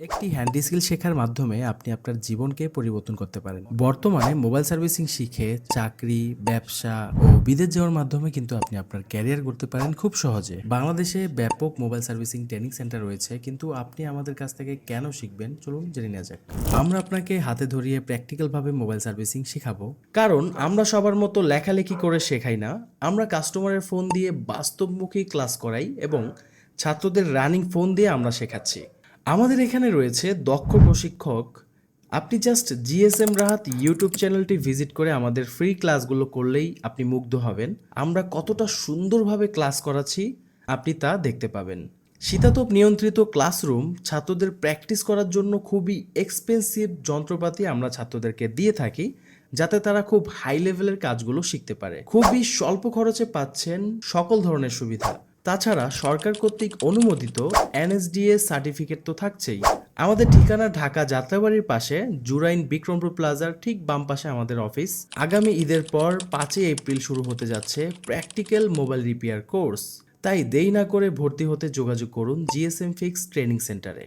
একটি handy skill শেখার মাধ্যমে আপনি আপনার জীবনকে পরিবর্তন করতে পারেন। বর্তমানে মোবাইল সার্ভিসিং শিখে চাকরি, ব্যবসা ও বিদেশ যাওয়ার মাধ্যমে কিন্তু আপনি আপনার ক্যারিয়ার করতে পারেন খুব সহজে। বাংলাদেশে ব্যাপক মোবাইল সার্ভিসিং ট্রেনিং সেন্টার রয়েছে, কিন্তু আপনি আমাদের কাছ থেকে কেন শিখবেন? চলুন জেনে নেওয়া যাক। আমরা আপনাকে হাতে ধরিয়ে প্র্যাকটিক্যাল ভাবে মোবাইল সার্ভিসিং শেখাবো। কারণ আমরা সবার মতো লেখালেখি করে শেখাই না। আমরা কাস্টমারের ফোন দিয়ে বাস্তবমুখী ক্লাস করাই এবং ছাত্রদের রানিং ফোন দিয়ে আমরা শেখাচ্ছি। আমাদের এখানে রয়েছে দক্ষ প্রশিক্ষক। আপনি জাস্ট জিএসএম রাহাত ইউটিউব চ্যানেলটি ভিজিট করে আমাদের ফ্রি ক্লাসগুলো করলেই আপনি মুগ্ধ হবেন। আমরা কতটা সুন্দরভাবে ক্লাস করাচ্ছি, আপনি তা দেখতে পাবেন। শীতাতপ নিয়ন্ত্রিত ক্লাসরুম ছাত্রদের প্র্যাকটিস করার জন্য খুবই এক্সপেন্সিভ যন্ত্রপাতি আমরা ছাত্রদেরকে দিয়ে থাকি, যাতে তারা খুব হাই লেভেলের কাজগুলো শিখতে পারে। খুবই স্বল্প খরচে পাচ্ছেন সকল ধরনের সুবিধা। তাছাড়া সরকার কর্তৃক অনুমোদিত এনএসডিএ সার্টিফিকেট তো থাকছেই। আমাদের ঠিকানা ঢাকা যাত্রাবাড়ির পাশে, জুরাইন বিক্রমপুর প্লাজার ঠিক বাম পাশে আমাদের অফিস। আগামী ঈদের পর পাঁচই এপ্রিল শুরু হতে যাচ্ছে প্র্যাকটিক্যাল মোবাইল রিপেয়ার কোর্স। তাই দেই না করে ভর্তি হতে যোগাযোগ করুন জিএসএম ফিক্স ট্রেনিং সেন্টারে।